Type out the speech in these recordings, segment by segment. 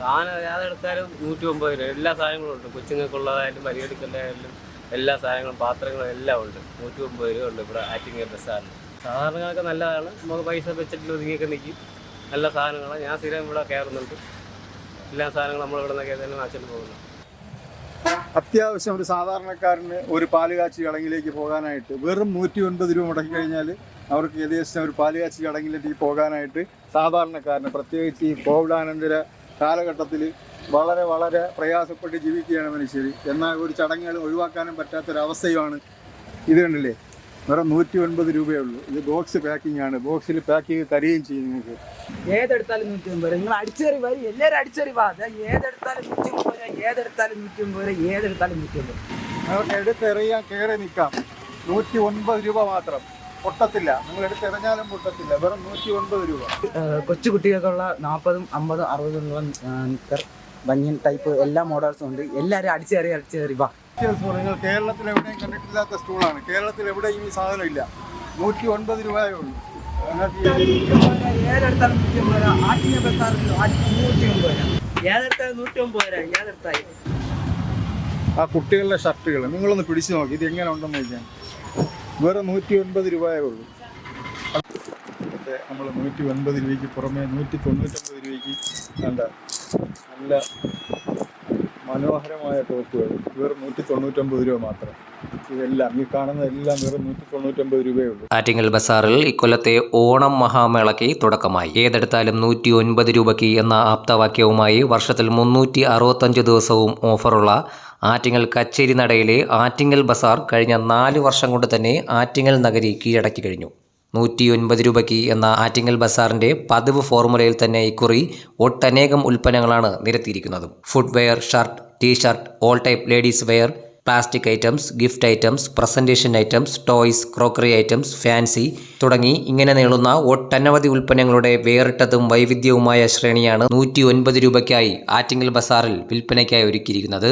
സാധനം ഏതെടുത്താലും നൂറ്റി ഒമ്പത് രൂപ. എല്ലാ സാധനങ്ങളും ഉണ്ട്. കൊച്ചുങ്ങൾക്കുള്ളതായാലും പരിഗണിക്കലായാലും എല്ലാ സാധനങ്ങളും പാത്രങ്ങളും എല്ലാം ഉണ്ട്. നൂറ്റി ഒമ്പത് രൂപ ഉണ്ട് ഇവിടെ ആറ്റിങ്ങൽ ബസ്സാറിന് സാധാരണക്കാർക്ക് നല്ലതാണ്. നമുക്ക് പൈസ വെച്ചിട്ട് ഒതുങ്ങിയൊക്കെ നിൽക്കും. നല്ല സാധനങ്ങളാണ്. ഞാൻ സ്ഥിരം ഇവിടെ കയറുന്നുണ്ട്. എല്ലാ സാധനങ്ങളും നമ്മൾ ഇവിടെ നിന്നൊക്കെ തന്നെ വാങ്ങിച്ചിട്ട് പോകുന്നു. അത്യാവശ്യം ഒരു സാധാരണക്കാരന് ഒരു പാലുകാച്ചി ചടങ്ങിലേക്ക് പോകാനായിട്ട് വെറും നൂറ്റി ഒൻപത് രൂപ മുടക്കി കഴിഞ്ഞാൽ അവർക്ക് ഏകദേശം ഒരു പാലുകാച്ചി ചടങ്ങിലേക്ക് പോകാനായിട്ട് സാധാരണക്കാരന് പ്രത്യേകിച്ച് ഈ കോവിഡാനന്തര കാലഘട്ടത്തിൽ വളരെ വളരെ പ്രയാസപ്പെട്ട് ജീവിക്കുകയാണ് മനുഷ്യർ എന്നാൽ ഒരു ചടങ്ങുകൾ ഒഴിവാക്കാനും പറ്റാത്തൊരവസ്ഥയുമാണ് ഇത് കണ്ടില്ലേ? വെറും നൂറ്റി ഒൻപത് രൂപയേ ഉള്ളൂ. ഇത് ബോക്സ് പാക്കിംഗ് ആണ്. ബോക്സിൽ പാക്ക് ചെയ്ത് തരികയും ചെയ്യും നിങ്ങൾക്ക്. ഏതെടുത്താലും നൂറ്റി ഒമ്പത് നിങ്ങൾ അടിച്ചേറി വരും. എല്ലാവരും അടിച്ചേറി വാ. ഏതെടുത്താലും നൂറ്റി ഒമ്പത് രൂപ ഏതെടുത്താലും നൂറ്റി ഒമ്പത് രൂപ ഏതെടുത്താലും നൂറ്റി ഒമ്പത് നിങ്ങൾക്ക് എടുത്തെറിയാൻ കയറി നിൽക്കാം. നൂറ്റി ഒൻപത് രൂപ മാത്രം. പൊട്ടത്തില്ല. നിങ്ങൾ എടുത്തെറിഞ്ഞാലും പൊട്ടത്തില്ല. വെറും നൂറ്റി ഒൻപത് രൂപ. കൊച്ചു കുട്ടികൾക്കുള്ള നാൽപ്പതും അമ്പതും അറുപതും രൂപ നിക്കർ ബനിയൻ ടൈപ്പ് എല്ലാ മോഡൽസും ഉണ്ട്. എല്ലാവരും അടിച്ചേറി അടിച്ചേറി വാ. നിങ്ങൾ കേരളത്തിൽ എവിടെയും കണ്ടിട്ടില്ലാത്ത സ്റ്റൂളാണ്. കേരളത്തിൽ എവിടെയും ഈ സാധനം ഇല്ല. നൂറ്റി ഒൻപത് രൂപയേ ഉള്ളൂ. ഏതെടുത്താലും നൂറ്റി ഒമ്പത് രൂപ. ആറ്റിങ്ങ ബസാറിൽ നൂറ്റി ഒമ്പത് രൂപ. ഏതെടുത്താലും നൂറ്റി ഒമ്പത് രൂപ. ഏതെടുത്താലും. ആ കുട്ടികളുടെ ഷർട്ടുകൾ നിങ്ങളൊന്ന് പിടിച്ചു നോക്കി. ഇത് എങ്ങനെ ഉണ്ടെന്ന് നോക്കിയാൽ വെറും നൂറ്റി ഒൻപത് രൂപയേ ഉള്ളൂ. നമ്മൾ നൂറ്റി ഒൻപത് രൂപയ്ക്ക് പുറമേ നൂറ്റി തൊണ്ണൂറ്റൊമ്പത് രൂപയ്ക്ക് വേണ്ട നല്ല മനോഹരമായ ടോപ്പുകൾ. വെറും നൂറ്റി തൊണ്ണൂറ്റൊമ്പത് രൂപ മാത്രം. ഇതെല്ലാം ഈ കാണുന്നതെല്ലാം വെറും നൂറ്റി തൊണ്ണൂറ്റൊമ്പത് രൂപയേ ഉള്ളൂ. ആറ്റിങ്ങൽ ബസാറിൽ ഇക്കൊല്ലത്തെ ഓണം മഹാമേളയ്ക്ക് തുടക്കമായി. ഏതെടുത്താലും നൂറ്റി ഒൻപത് രൂപയ്ക്ക് എന്ന ആപ്തവാക്യവുമായി വർഷത്തിൽ മുന്നൂറ്റി അറുപത്തഞ്ച് ദിവസവും ഓഫറുള്ള ആറ്റിങ്ങൽ കച്ചേരി നടയിലെ ആറ്റിങ്ങൽ ബസാർ കഴിഞ്ഞ നാല് വർഷം കൊണ്ട് തന്നെ ആറ്റിങ്ങൽ നഗരി കീഴടക്കി കഴിഞ്ഞു. നൂറ്റി ഒൻപത് രൂപയ്ക്ക് എന്ന ആറ്റിങ്ങൽ ബസാറിന്റെ പതിവ് ഫോർമുലയിൽ തന്നെ ഇക്കുറി ഒട്ടനേകം ഉൽപ്പന്നങ്ങളാണ് നിരത്തിയിരിക്കുന്നത്. Footwear shirt T shirt all type ladies wear plastic items gift items presentation items toys crockery items fancy തുടങ്ങി ഇങ്ങനെ നീളുന്ന ഒട്ടനവധി ഉൽപ്പന്നങ്ങളുടെ വേറിട്ടതും വൈവിധ്യവുമായ ശ്രേണിയാണ് നൂറ്റി ഒൻപത് രൂപയ്ക്കായി ആറ്റിങ്ങൽ ബസാറിൽ വിൽപ്പനയ്ക്കായി ഒരുക്കിയിരിക്കുന്നത്.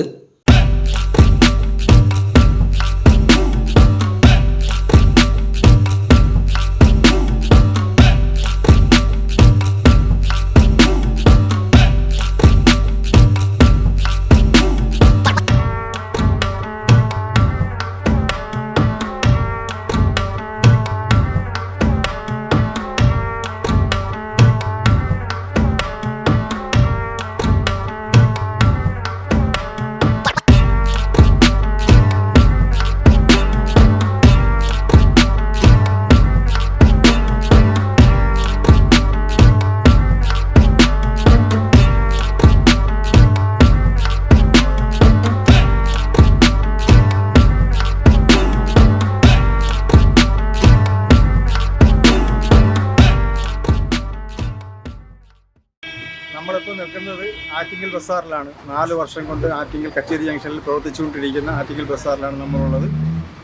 നമ്മളിപ്പോൾ നിൽക്കുന്നത് ആറ്റിങ്ങൽ ബസാറിലാണ്. നാല് വർഷം കൊണ്ട് ആറ്റിങ്ങൽ കച്ചേരി ജംഗ്ഷനിൽ പ്രവർത്തിച്ചുകൊണ്ടിരിക്കുന്ന ആറ്റിങ്ങൽ ബസാറിലാണ് നമ്മളുള്ളത്.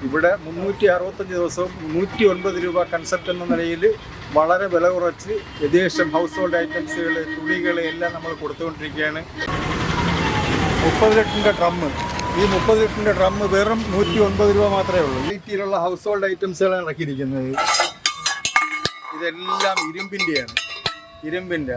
ഇവിടെ മുന്നൂറ്റി അറുപത്തഞ്ച് ദിവസവും നൂറ്റി ഒൻപത് രൂപ കൺസെപ്റ്റ് എന്ന നിലയിൽ വളരെ വില കുറച്ച് യഥേഷ്ടം ഹൗസ് ഹോൾഡ് ഐറ്റംസുകൾ തുണികൾ എല്ലാം നമ്മൾ കൊടുത്തുകൊണ്ടിരിക്കുകയാണ്. മുപ്പത് ലിറ്ററിന്റെ ഡ്രമ്മ് ഈ മുപ്പത് ലിറ്ററിന്റെ ഡ്രമ്മ് വെറും നൂറ്റി ഒൻപത് രൂപ മാത്രമേ ഉള്ളൂ. ക്വാളിറ്റിയിലുള്ള ഹൗസ് ഹോൾഡ് ഐറ്റംസുകളാണ് ഇറക്കിയിരിക്കുന്നത്. ഇതെല്ലാം ഇരുമ്പിന്റെയാണ് ഇരുമ്പിന്റെ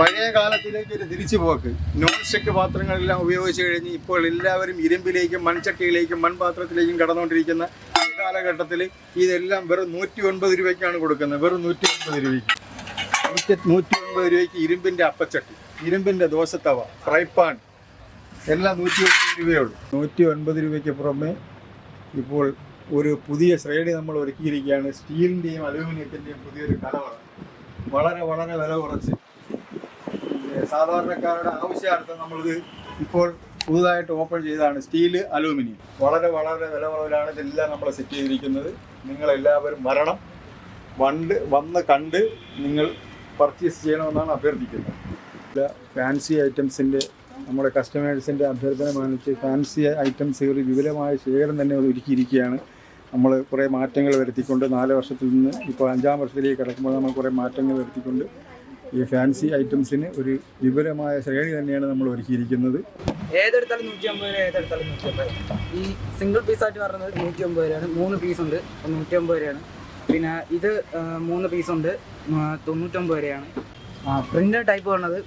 പഴയ കാലത്തിലേക്ക് ഒരു തിരിച്ചു പോക്ക്. നോൺ സ്റ്റിക്ക് പാത്രങ്ങളെല്ലാം ഉപയോഗിച്ച് കഴിഞ്ഞ് ഇപ്പോൾ എല്ലാവരും ഇരുമ്പിലേക്കും മൺചട്ടിയിലേക്കും മൺപാത്രത്തിലേക്കും കടന്നുകൊണ്ടിരിക്കുന്ന ഈ കാലഘട്ടത്തിൽ ഇതെല്ലാം വെറും നൂറ്റി ഒൻപത് രൂപയ്ക്കാണ് കൊടുക്കുന്നത്. വെറും നൂറ്റി ഒൻപത് രൂപയ്ക്ക്. നൂറ്റി നൂറ്റി ഒൻപത് രൂപയ്ക്ക് ഇരുമ്പിന്റെ അപ്പച്ചട്ടി ഇരുമ്പിന്റെ ദോശത്തവ ഫ്രൈ പാൻ എല്ലാം നൂറ്റി ഒൻപത് രൂപയേ ഉള്ളൂ. നൂറ്റി ഒൻപത് രൂപയ്ക്ക് പുറമെ ഇപ്പോൾ ഒരു പുതിയ ശ്രേണി നമ്മൾ ഒരുക്കിയിരിക്കുകയാണ്. സ്റ്റീലിന്റെയും അലൂമിനിയത്തിന്റെയും പുതിയൊരു കലവറ. വളരെ വളരെ വില കുറച്ച്. സാധാരണക്കാരുടെ ആവശ്യാർത്ഥം നമ്മളിത് ഇപ്പോൾ പുതുതായിട്ട് ഓപ്പൺ ചെയ്തതാണ് സ്റ്റീൽ അലൂമിനിയം. വളരെ വളരെ വില ഇതെല്ലാം നമ്മൾ സെറ്റ് ചെയ്തിരിക്കുന്നത്. നിങ്ങളെല്ലാവരും വരണം. വണ്ട് വന്ന് കണ്ട് നിങ്ങൾ പർച്ചേസ് ചെയ്യണമെന്നാണ് അഭ്യർത്ഥിക്കുന്നത്. ഫാൻസി ഐറ്റംസിന്റെ നമ്മുടെ കസ്റ്റമേഴ്സിന്റെ അഭ്യർത്ഥന മാനിച്ച് ഫാൻസി ഐറ്റംസ് ഐറ്റംസുകൾ വിപുലമായ ശേഖരം തന്നെ ഒരുക്കിയിരിക്കുകയാണ്. നമ്മൾ കുറേ മാറ്റങ്ങൾ വരുത്തിക്കൊണ്ട് നാല് വർഷത്തിൽ നിന്ന് ഇപ്പോൾ അഞ്ചാം വർഷത്തിലേക്ക് കിടക്കുമ്പോൾ നമ്മൾ കുറേ മാറ്റങ്ങൾ വരുത്തിക്കൊണ്ട് ഈ ഫാൻസി ഐറ്റംസിന് ഒരു വിപുലമായ ശ്രേണി തന്നെയാണ് നമ്മൾ ഒരുക്കിയിരിക്കുന്നത്. ഏതെടുത്താലും നൂറ്റി അമ്പത് രൂപ ഏതെടുത്താലും നൂറ്റി ഈ സിംഗിൾ പീസ് ആയിട്ട് പറയുന്നത് നൂറ്റി അമ്പത് രൂപയാണ്. മൂന്ന് പീസ് ഉണ്ട് നൂറ്റി അമ്പത് രൂപയാണ്. പിന്നെ ഇത് മൂന്ന് പീസ് ഉണ്ട് തൊണ്ണൂറ്റൊമ്പത് രൂപയാണ്. പ്രിന്റ് ടൈപ്പ് വന്നത്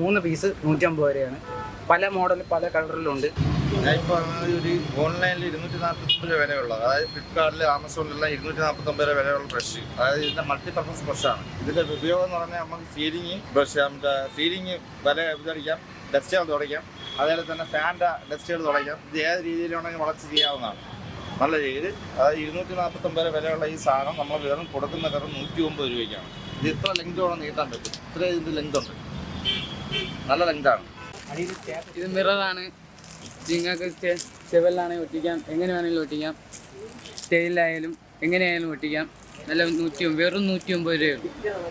മൂന്ന് പീസ് നൂറ്റമ്പത് വരെയാണ്. പല മോഡൽ പല കളറിലുണ്ട് ഇപ്പോൾ ഓൺലൈനിൽ ഇരുന്നൂറ്റി നാൽപ്പത്തൊമ്പത് രൂപ വിലയുള്ളത് അതായത് ഫ്ലിപ്കാർട്ടിൽ ആമസോണിലെല്ലാം ഇരുന്നൂറ്റി നാൽപ്പത്തൊമ്പത് രൂപ വിലയുള്ള ബ്രഷ് അതായത് ഇതിന്റെ മൾട്ടിപർപ്പസ് ബ്രഷാണ് ഇതിന്റെ ഉപയോഗം എന്ന് പറഞ്ഞാൽ നമുക്ക് സീലിംഗ് ബ്രഷ് നമ്മുടെ സീലിംഗ് വില ഇതടിക്കാം. ഡസ്റ്റുകൾ തുടയ്ക്കാം. അതേപോലെ തന്നെ ഫാന്റെ ഡസ്റ്റുകൾ തുടയ്ക്കാം. ഇത് ഏത് രീതിയിലാണെങ്കിൽ വളച്ച് ചെയ്യാവുന്നതാണ്. നല്ല രീതിയിൽ. അതായത് ഇരുന്നൂറ്റി നാൽപ്പത്തൊമ്പത് രൂപ വിലയുള്ള ഈ സാധനം നമ്മൾ വെറും കൊടുക്കുന്ന കറും നൂറ്റി ഒമ്പത് രൂപയ്ക്കാണ്. ഇത് ഇത്ര ലെങ്ത് വേണം നീട്ടാൻ പറ്റും. ഇത്ര ഇതിന്റെ ലെങ്ത് ഉണ്ട്. നല്ല ലെങ്താണ് ഇത് മിററാണ് നിങ്ങൾക്ക് ചെവലിലാണെങ്കിൽ ഒട്ടിക്കാം. എങ്ങനെ വേണമെങ്കിലും ഒട്ടിക്കാം. സ്റ്റൈലായാലും എങ്ങനെയായാലും ഒട്ടിക്കാം. നല്ല നൂറ്റി വെറും നൂറ്റി ഒമ്പത് രൂപയാണ്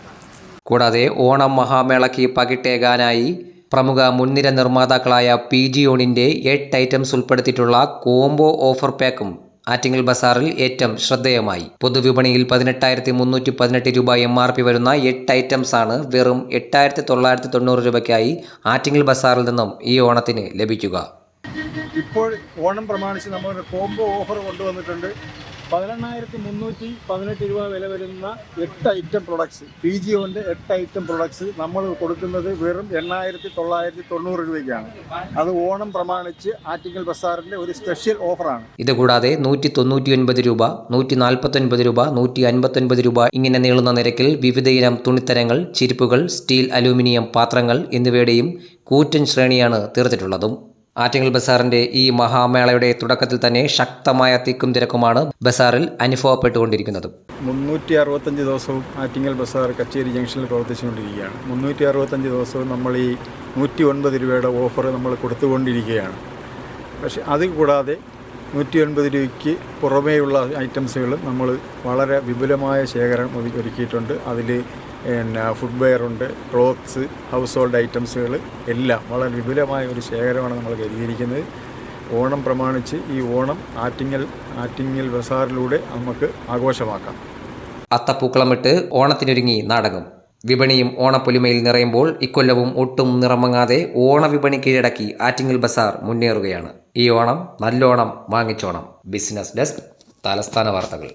കൂടാതെ ഓണം മഹാമേളയ്ക്ക് പകിട്ടേകാനായി പ്രമുഖ മുൻനിര നിർമ്മാതാക്കളായ പി ജി ഓണിന്റെ എട്ട് ഐറ്റംസ് ഉൾപ്പെടുത്തിയിട്ടുള്ള കോംബോ ഓഫർ പാക്കും ആറ്റിങ്ങൽ ബസാറിൽ ഏറ്റവും ശ്രദ്ധേയമായി. പൊതുവിപണിയിൽ പതിനെട്ടായിരത്തി മുന്നൂറ്റി പതിനെട്ട് രൂപ എം ആർ പി വരുന്ന എട്ട് ഐറ്റംസ് ആണ് വെറും എട്ടായിരത്തി തൊള്ളായിരത്തി തൊണ്ണൂറ് രൂപയ്ക്കായി ആറ്റിങ്ങൽ ബസാറിൽ നിന്നും ഈ ഓണത്തിന് ലഭിക്കുക. ഇപ്പോൾ ഓണം പ്രമാണിച്ച് നമ്മൾ കോംബോ ഓഫർ കൊണ്ടുവന്നിട്ടുണ്ട്. പതിനെണ്ണായിരത്തി മുന്നൂറ്റി പതിനെട്ട് രൂപ വില വരുന്ന എട്ട് ഐറ്റം പ്രൊഡക്ട്സ് പി ജി ഒന്റെ എട്ട് ഐറ്റം പ്രൊഡക്ട്സ് നമ്മൾ കൊടുക്കുന്നത് വെറും എണ്ണായിരത്തി തൊള്ളായിരത്തി തൊണ്ണൂറ് രൂപയ്ക്കാണ്. അത് ഓണം പ്രമാണിച്ച് ആറ്റിങ്ങൽ ബസാറിന്റെ ഒരു സ്പെഷ്യൽ ഓഫറാണ് ഇതുകൂടാതെ നൂറ്റി തൊണ്ണൂറ്റി ഒൻപത് രൂപ നൂറ്റി നാൽപ്പത്തൊൻപത് രൂപ നൂറ്റി അൻപത്തൊൻപത് രൂപ ഇങ്ങനെ നീളുന്ന നിരക്കിൽ വിവിധയിനം തുണിത്തരങ്ങൾ ചിരിപ്പുകൾ സ്റ്റീൽ അലൂമിനിയം പാത്രങ്ങൾ എന്നിവയുടെയും കൂറ്റൻ ശ്രേണിയാണ് തീർത്തിട്ടുള്ളതും. ആറ്റിങ്ങൽ ബസാറിന്റെ ഈ മഹാമേളയുടെ തുടക്കത്തിൽ തന്നെ ശക്തമായ തിക്കും തിരക്കുമാണ് ബസാറിൽ അനുഭവപ്പെട്ടുകൊണ്ടിരിക്കുന്നത്. മുന്നൂറ്റി അറുപത്തഞ്ച് ദിവസവും ആറ്റിങ്ങൽ ബസാർ കച്ചേരി ജംഗ്ഷനിൽ പ്രവർത്തിച്ചുകൊണ്ടിരിക്കുകയാണ്. മുന്നൂറ്റി അറുപത്തഞ്ച് ദിവസവും നമ്മൾ ഈ നൂറ്റി ഒൻപത് രൂപയുടെ ഓഫർ നമ്മൾ കൊടുത്തുകൊണ്ടിരിക്കുകയാണ്. പക്ഷേ അത് കൂടാതെ നൂറ്റി ഒൻപത് രൂപയ്ക്ക് പുറമേയുള്ള ഐറ്റംസുകൾ നമ്മൾ വളരെ വിപുലമായ ശേഖരം ഒരുക്കിയിട്ടുണ്ട്. അതിൽ പിന്നെ ഫുട്വെയർ ഉണ്ട് ക്ലോത്ത്സ് ഹൗസ് ഹോൾഡ് ഐറ്റംസുകൾ എല്ലാം വളരെ വിപുലമായ ഒരു ശേഖരമാണ് നമ്മൾ കരുതിയിരിക്കുന്നത്. ഓണം പ്രമാണിച്ച് ഈ ഓണം ആറ്റിങ്ങൽ ആറ്റിങ്ങൽ ബസാറിലൂടെ നമുക്ക് ആഘോഷമാക്കാം. അത്തപ്പൂക്കളമിട്ട് ഓണത്തിനൊരുങ്ങി നാടകം. വിപണിയും ഓണപ്പൊലിമയിൽ നിറയുമ്പോൾ ഇക്കൊല്ലവും ഒട്ടും നിറമങ്ങാതെ ഓണവിപണി കീഴടക്കി ആറ്റിങ്ങൽ ബസാർ മുന്നേറുകയാണ്. ഈ ഓണം നല്ലോണം വാങ്ങിച്ചോണം. ബിസിനസ് ഡെസ്ക് തലസ്ഥാന വാർത്തകൾ.